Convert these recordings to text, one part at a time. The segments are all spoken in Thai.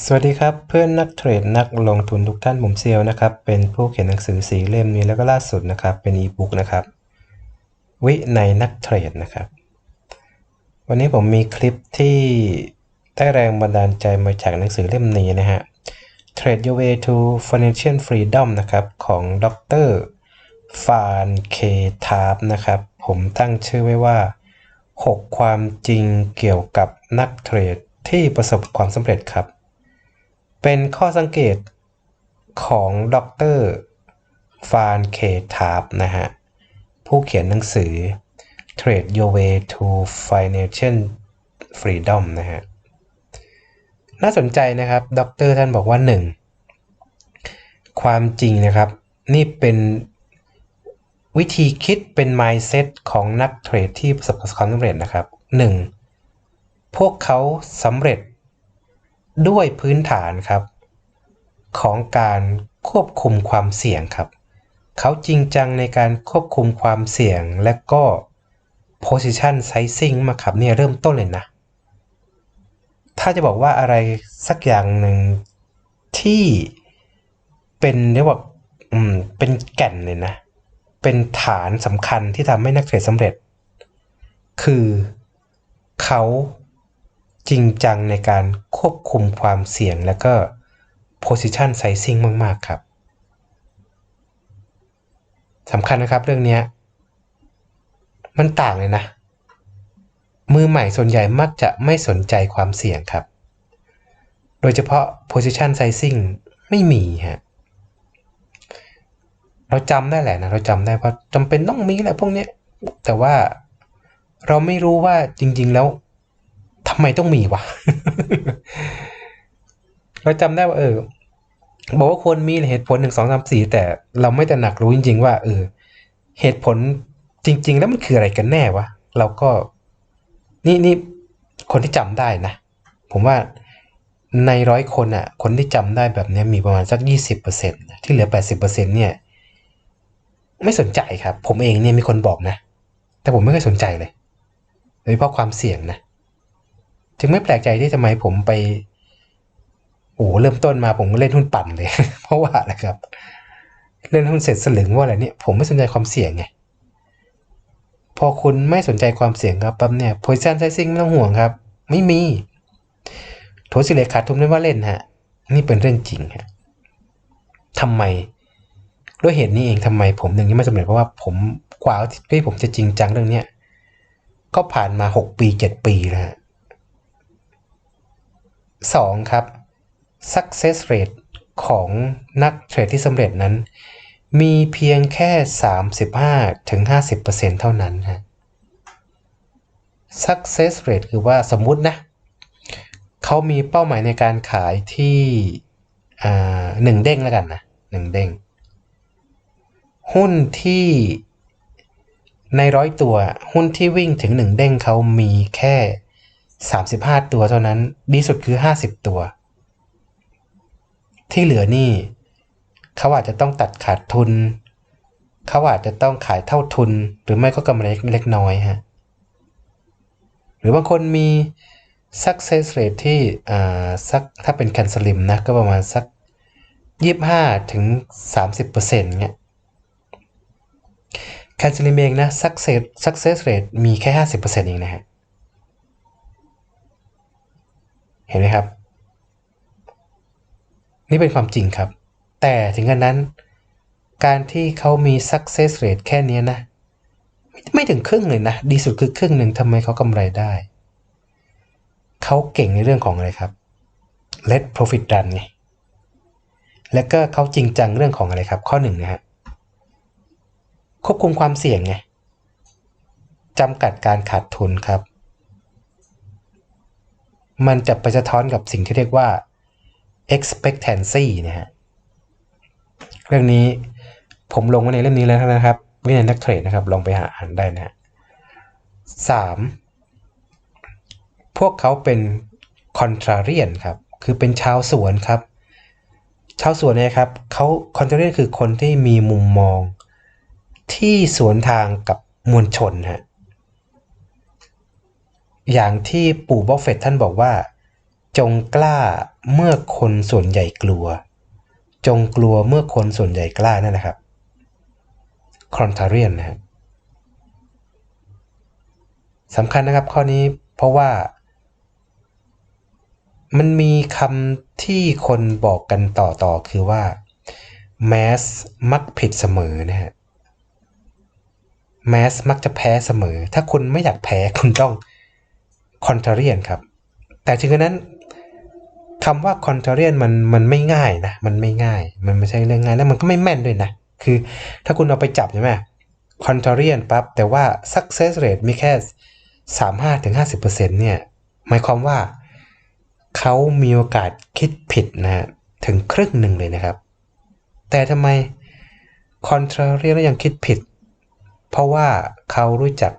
สวัสดีครับเพื่อนนักเทรดนักลงทุนทุกท่านผมเซียวนะครับเป็นผู้เขียนหนังสือสีเล่มนี้แล้วก็ล่าสุดนะครับเป็นอีบุ๊กนะครับวิในนักเทรดนะครับ วันนี้ผมมีคลิปที่ได้แรงบันดาลใจมาจากหนังสือเล่มนี้นะฮะ Trade Your Way to Financial Freedom นะครับของดรฟานเคทาร์นะครับ ผมตั้งชื่อไว้ว่า 6 ความจริงเกี่ยวกับนักเทรดที่ประสบความสำเร็จครับ เป็นข้อสังเกตของดรฟานเคทาร์บนะฮะ ผู้เขียนหนังสือ Trade Your Way to Financial Freedom นะฮะ น่าสนใจนะครับดรท่านบอกว่า 1. ความจริงนะครับ นี่เป็นวิธีคิดเป็น mindset ของนักเทรดที่ประสบความสำเร็จนะครับ 1. พวกเขาสำเร็จ ด้วยพื้นฐานครับ ของการควบคุมความเสี่ยงครับ เขาจริงจังในการควบคุมความเสี่ยงและก็ position sizing มาครับเนี่ยเริ่มต้นเลยนะ ถ้าจะบอกว่าอะไรสักอย่างหนึ่งที่เป็นเรียกว่าอืมเป็นแก่นเลยนะ เป็นฐานสำคัญที่ทำให้นักเทรดสำเร็จ คือเขา จริงจังในการควบคุมความเสี่ยงและก็ position sizing มาก ๆ ครับสำคัญนะครับเรื่องนี้มันต่างเลยนะ มือใหม่ส่วนใหญ่มักจะไม่สนใจความเสี่ยงครับ โดยเฉพาะ position sizing ไม่มีฮะเราจำได้แหละนะ เราจำได้เพราะจำเป็นต้องมีแหละพวกนี้แต่ว่าเราไม่รู้ว่าจริง ๆ แล้ว ทำไมต้องมีวะเราจำได้ว่าเออ บอกว่าควรมีเหตุผลหนึ่งสองสามสี่แต่เราไม่แต่หนักรู้จริง ๆ ว่า เออ เหตุผลจริง ๆ แล้วมันคืออะไรกันแน่วะเราก็ นี่นี่คนที่จำได้นะ ผมว่าในร้อยคนอะ คนที่จำได้แบบนี้มีประมาณสักยี่สิบเปอร์เซ็นต์ที่เหลือแปดสิบเปอร์เซ็นต์เนี่ย ไม่สนใจครับ ผมเองเนี่ยมีคนบอกนะ แต่ผมไม่เคยสนใจเลยโดยเฉพาะความเสี่ยงนะ จึงไม่แปลกใจที่ทำไมผมไปโอ้เริ่มต้นมาผมก็เล่นหุ้นปั่นเลย เพราะว่าอะไรครับ เล่นหุ้นเสร็จสลึงว่าอะไรเนี่ยผมไม่สนใจความเสี่ยงไงพอคุณไม่สนใจความเสี่ยงครับปั๊บเนี่ย position sizing ไม่ต้องห่วงครับ ไม่มีโถสิเลขาดทุนไม่ว่าเล่นฮะ นี่เป็นเรื่องจริงฮะทำไมด้วยเหตุนี้เองทำไมผมถึงยังไม่สำเร็จเพราะว่าผมกว่าที่ผมจะจริงจังเรื่องเนี้ยก็ผ่านมา 6 ปี 7 ปีแล้ว ฮะสองครับ success rate ของนักเทรดที่สำเร็จนั้น มีเพียงแค่ 35ถึง50%เท่านั้นฮะ success rate คือว่าสมมุตินะ เขามีเป้าหมายในการขายที่หนึ่งเด้งแล้วกันนะหนึ่งเด้ง หุ้นที่ในร้อยตัว หุ้นที่วิ่งถึงหนึ่งเด้งเขามีแค่ 35 ตัวเท่านั้น ดีสุดคือ 50 ตัว ที่เหลือนี่ เขาอาจจะต้องตัดขาดทุน เขาอาจจะต้องขายเท่าทุน หรือไม่ก็กำไรเล็กน้อยฮะ หรือบางคนมี success rate ที่อ่าสักถ้าเป็น can slim นะ ก็ประมาณสัก 25ถึง30%เงี้ย can slim เองนะ success success rate มีแค่ 50%เองนะฮะ เห็นไหมครับ นี่เป็นความจริงครับ แต่ถึงกันนั้น การที่เขามี success rate แค่นี้นะ ไม่ถึงครึ่งเลยนะ ดีสุดคือครึ่งหนึ่งทำไมเขากำไรได้ เขาเก่งในเรื่องของอะไรครับ let profit run ไงแล้วก็เขาจริงจังเรื่องของอะไรครับ ข้อหนึ่งนะฮะควบคุมความเสี่ยงไงจำกัดการขาดทุนครับ มันจะไปสะท้อนกับสิ่งที่เรียกว่า expectancy นะฮะ เรื่องนี้ผมลงไว้ในเล่มนี้แล้วนะครับ วินัยนักเทรดนะครับ ลองไปหาอ่านได้นะฮะสามพวกเขาเป็น contrarian ครับ คือเป็นชาวสวนครับ ชาวสวนเนี่ยครับเขา contrarian คือคนที่มีมุมมองที่สวนทางกับมวลชนฮะ อย่างที่ปู่บัฟเฟตท่านบอกว่า จงกล้าเมื่อคนส่วนใหญ่กลัว จงกลัวเมื่อคนส่วนใหญ่กล้านั่นนะครับ contrarian นะครับสำคัญนะครับข้อนี้เพราะว่า มันมีคำที่คนบอกกันต่อๆ คือว่า mass มักผิดเสมอนะฮะ mass มักจะแพ้เสมอ ถ้าคุณไม่อยากแพ้คุณต้อง contrarian ครับ แต่ถึงกระนั้นคำว่า contrarian มันมันไม่ง่ายนะ มันไม่ง่าย มันไม่ใช่เรื่องง่ายแล้วมันก็ไม่แม่นด้วยนะ คือถ้าคุณเอาไปจับใช่ไหม contrarian ปั๊บแต่ว่า success rate มีแค่ 35-50%เนี่ยหมายความว่าเขามีโอกาสคิดผิดนะถึงครึ่งหนึ่งเลยนะครับ แต่ทำไม contrarian แล้วยังคิดผิด เพราะว่าเขารู้จัก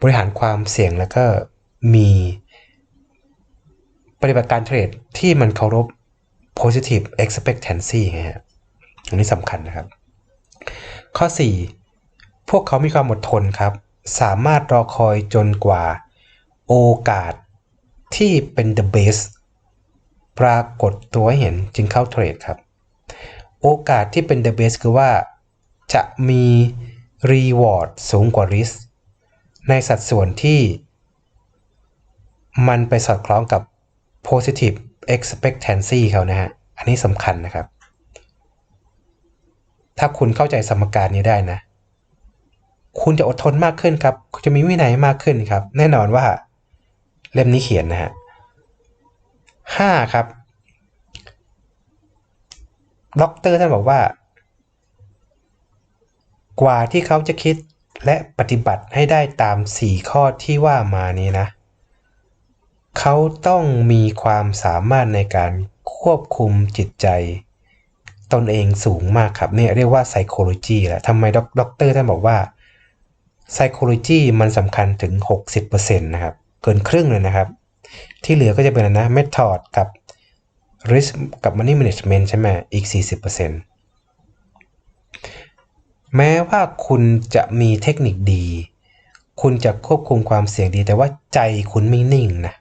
บริหารความเสี่ยงแล้วก็ มีปฏิบัติการเทรดที่มันเคารพ positive expectancy ไงฮะอันนี้สำคัญนะครับ ข้อ 4 พวกเขามีความอดทนครับ สามารถรอคอยจนกว่าโอกาสที่เป็น the best ปรากฏตัวให้เห็นจึงเข้าเทรดครับ โอกาสที่เป็น the best คือว่าจะมี reward สูงกว่า risk ในสัดส่วนที่ มันไปสอดคล้องกับ positive expectancy เขานะฮะ อันนี้สำคัญนะครับ ถ้าคุณเข้าใจสมการนี้ได้นะ คุณจะอดทนมากขึ้นครับ คุณจะมีวินัยมากขึ้นครับ แน่นอนว่า เล่มนี้เขียนนะฮะห้าครับด็อกเตอร์ท่านบอกว่า กว่าที่เขาจะคิดและปฏิบัติให้ได้ตาม 4 ข้อที่ว่ามานี้นะ เขาต้องมีความสามารถในการควบคุมจิตใจ ตนเองสูงมากครับเนี่ยเรียกว่า psychology แหละทำไมด็อกเตอร์ท่านบอกว่า psychology มันสำคัญถึง 60%นะครับ เกินครึ่งเลยนะครับ ที่เหลือก็จะเป็นนะ method กับ risk กับ money management ใช่ไหมอีก 40%แม้ว่าคุณจะมีเทคนิคดี คุณจะควบคุมความเสี่ยงดี แต่ว่าใจคุณไม่นิ่งนะ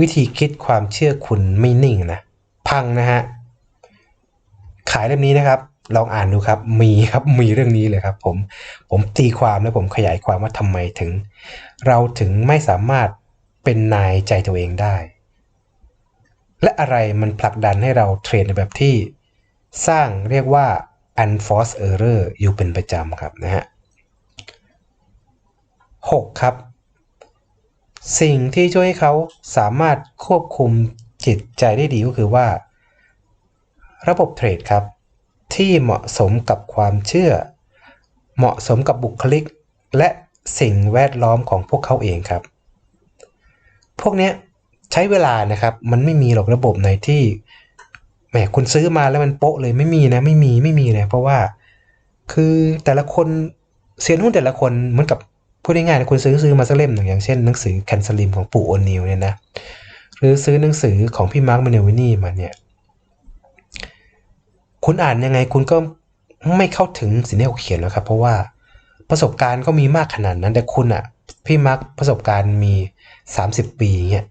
วิธีคิดความเชื่อคุณไม่นิ่งนะ พังนะฮะ ขายเล่มนี้นะครับ ลองอ่านดูครับ มีครับ มีเรื่องนี้เลยครับ ผม ผมตีความและผมขยายความว่าทำไมถึง เราถึงไม่สามารถเป็นนายใจตัวเองได้ และอะไรมันผลักดันให้เราเทรดในแบบที่ สร้างเรียกว่า unforced error อยู่เป็นประจำครับนะฮะ 6 ครับ สิ่งที่ช่วยให้เขาสามารถควบคุมจิตใจได้ดีก็คือว่า ระบบเทรดครับ ที่เหมาะสมกับความเชื่อ เหมาะสมกับบุคลิก และสิ่งแวดล้อมของพวกเขาเองครับ พวกเนี้ยใช้เวลานะครับ มันไม่มีหรอกระบบไหนที่แหมคุณซื้อมาแล้วมันโป๊ะเลยไม่มีนะไม่มีไม่มีเลยเพราะว่า คือแต่ละคนเซียนหุ้นแต่ละคนเหมือนกับ พูดง่ายๆคุณซื้อซื้อมาสักเล่มหนึ่งอย่างเช่นหนังสือแคนสลิมของปู่โอนิลเนี่ยนะหรือซื้อหนังสือของพี่มาร์คมาเนวินี่มาเนี่ยคุณอ่านยังไงคุณก็ไม่เข้าถึงสิ่งที่เขาเขียนแล้วครับ เพราะว่าประสบการณ์ก็มีมากขนาดนั้นแต่คุณอะพี่มาร์คประสบการณ์มี 30 ปีเงี้ย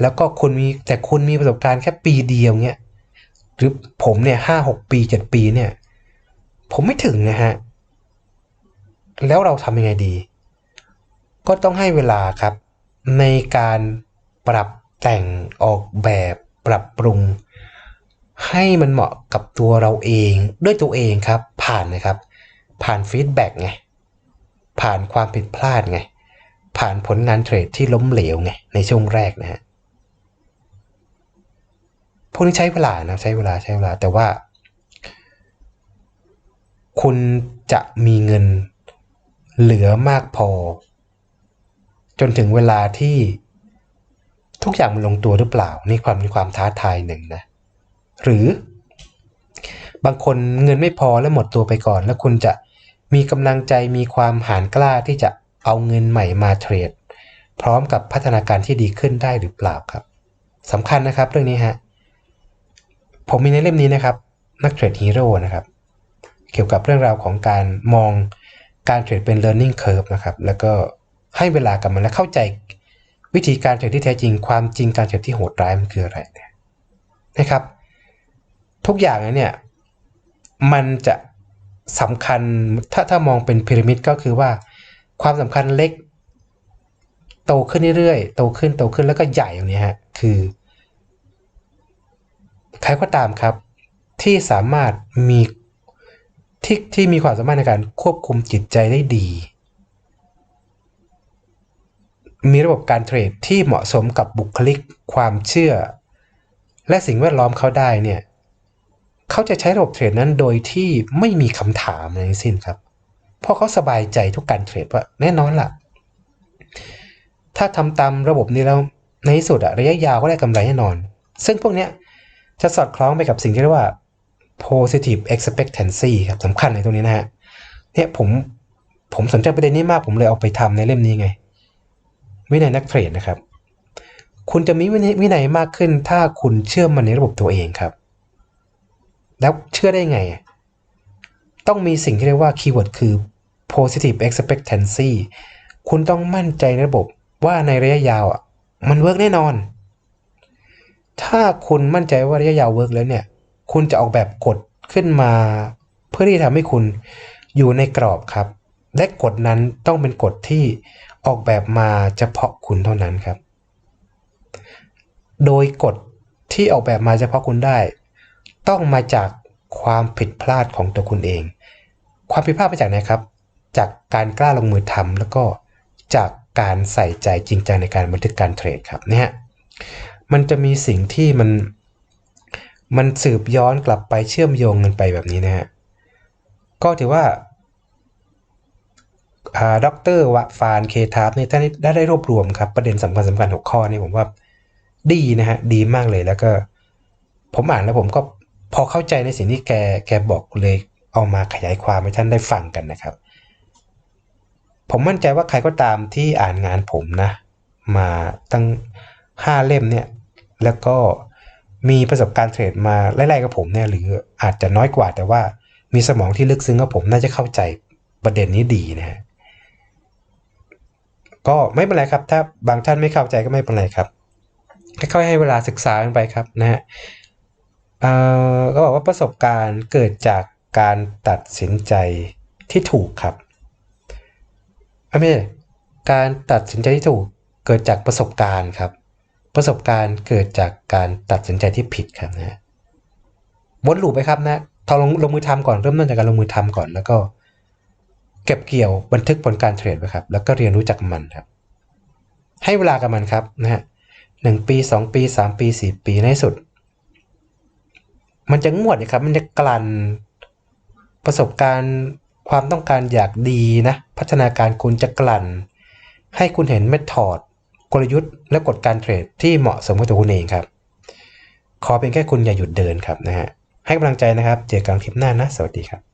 แล้วก็คุณมีแต่คุณมีประสบการณ์แค่ปีเดียวเงี้ยหรือผมเนี่ยห้าหกปีเจ็ดปีเนี่ย ผมไม่ถึงนะฮะ แล้วเราทำยังไงดี ก็ต้องให้เวลาครับ ในการปรับแต่งออกแบบปรับปรุง ให้มันเหมาะกับตัวเราเองด้วยตัวเองครับ ผ่านนะครับ ผ่านฟีดแบ็กไงผ่านความผิดพลาดไง ผ่านผลงานเทรดที่ล้มเหลวไงในช่วงแรกนะฮะพวกนี้ใช้เวลานะใช้เวลาใช้เวลาแต่ว่า คุณจะมีเงิน เหลือมากพอ จนถึงเวลาที่ทุกอย่างมันลงตัวหรือเปล่า นี่ความมีความท้าทายหนึ่งนะ หรือบางคนเงินไม่พอแล้วหมดตัวไปก่อน แล้วคุณจะมีกำลังใจมีความหานกล้าที่จะเอาเงินใหม่มาเทรด พร้อมกับพัฒนาการที่ดีขึ้นได้หรือเปล่าครับสำคัญนะครับเรื่องนี้ฮะผมมีในเล่มนี้นะครับ นักเทรดฮีโร่นะครับ เกี่ยวกับเรื่องราวของการมอง การเทรดเป็น learning curve นะครับ แล้วก็ให้เวลากับมันและเข้าใจวิธีการเทรดที่แท้จริง ความจริงการเทรดที่โหดร้ายมันคืออะไรเนี่ยนะครับ ทุกอย่างเนี่ยมันจะสำคัญถ้าถ้ามองเป็นพีระมิดก็คือว่าความสำคัญเล็ก โตขึ้นเรื่อยๆ โตขึ้นโตขึ้นแล้วก็ใหญ่อย่างนี้ฮะคือใครก็ตามครับ ที่สามารถมี ที่ที่มีความสามารถในการควบคุมจิตใจได้ดี มีระบบการเทรดที่เหมาะสมกับบุคลิกความเชื่อ และสิ่งแวดล้อมเขาได้เนี่ยเขาจะใช้ระบบเทรดนั้นโดยที่ไม่มีคำถามอะไรสิ้นครับ เพราะเขาสบายใจทุกการเทรดว่าแน่นอนล่ะ ถ้าทำตามระบบนี้แล้วในที่สุดอะระยะยาวก็ได้กำไรแน่นอน ซึ่งพวกเนี้ยจะสอดคล้องไปกับสิ่งที่เรียกว่า positive expectancy ครับสำคัญในตรงนี้นะฮะเนี่ยผมผมสนใจประเด็นนี้มากผมเลยเอาไปทำในเล่มนี้ไง วินัยนักเทรดนะครับ คุณจะมีวินัยวินัยมากขึ้น ถ้าคุณเชื่อมันในระบบตัวเองครับ แล้วเชื่อได้ไง ต้องมีสิ่งที่เรียกว่าคีย์เวิร์ดคือ positive expectancy คุณต้องมั่นใจในระบบว่าในระยะยาวอะมันเวิร์กแน่นอน ถ้าคุณมั่นใจว่าระยะยาวเวิร์กแล้วเนี่ย คุณจะออกแบบกฎขึ้นมา เพื่อที่จะทำให้คุณอยู่ในกรอบครับ และกฎนั้นต้องเป็นกฎที่ออกแบบมาเฉพาะคุณเท่านั้นครับ โดยกฎที่ออกแบบมาเฉพาะคุณได้ ต้องมาจากความผิดพลาดของตัวคุณเอง ความผิดพลาดมาจากไหนครับ จากการกล้าลงมือทำแล้วก็จากการใส่ใจจริงจังในการบันทึกการเทรดครับเนี่ยมันจะมีสิ่งที่มัน มันสืบย้อนกลับไปเชื่อมโยงกันไปแบบนี้นะฮะ ก็ถือว่าด็อกเตอร์วะฟานเคทาร์เนี่ยท่านได้ได้รวบรวมครับ ประเด็นสำคัญสำคัญหกข้อนี่ผมว่าดีนะฮะ ดีมากเลยแล้วก็ ผมอ่านแล้วผมก็พอเข้าใจในสิ่งที่แกแกบอกเลยเอามาขยายความให้ท่านได้ฟังกันนะครับ ผมมั่นใจว่าใครก็ตามที่อ่านงานผมนะ มาตั้งห้าเล่มเนี่ย แล้วก็ มีประสบการณ์เทรดมาไล่ๆกับผมเนี่ยหรืออาจจะน้อยกว่าแต่ว่ามีสมองที่ลึกซึ้งกับผมน่าจะเข้าใจประเด็นนี้ดีนะฮะก็ไม่เป็นไรครับ ถ้าบางท่านไม่เข้าใจก็ไม่เป็นไรครับให้เขาให้เวลาศึกษากันไปครับนะฮะก็บอกว่าประสบการณ์เกิดจากการตัดสินใจที่ถูกครับไม่ใช่การตัดสินใจที่ถูกเกิดจากประสบการณ์ครับ ประสบการณ์เกิดจากการตัดสินใจที่ผิดครับนะวนลูปไปครับนะทอลงลงมือทำก่อนเริ่มต้นจากการลงมือทำก่อน แล้วก็ เก็บเกี่ยวบันทึกผลการเทรดไปครับ แล้วก็เรียนรู้จากมันครับ ให้เวลากับมันครับนะฮะหนึ่งปีสองปีสามปีสี่ปีในสุด มันจะงวดนะครับ มันจะกลั่นประสบการณ์ความต้องการอยากดีนะ พัฒนาการคุณจะกลั่น ให้คุณเห็นเมธอด กลยุทธ์และกฎการเทรดที่เหมาะสมกับตัวคุณเองครับ ขอเป็นแค่คุณอย่าหยุดเดินครับนะฮะให้กำลังใจนะครับ เจอกันคลิปหน้านะ สวัสดีครับ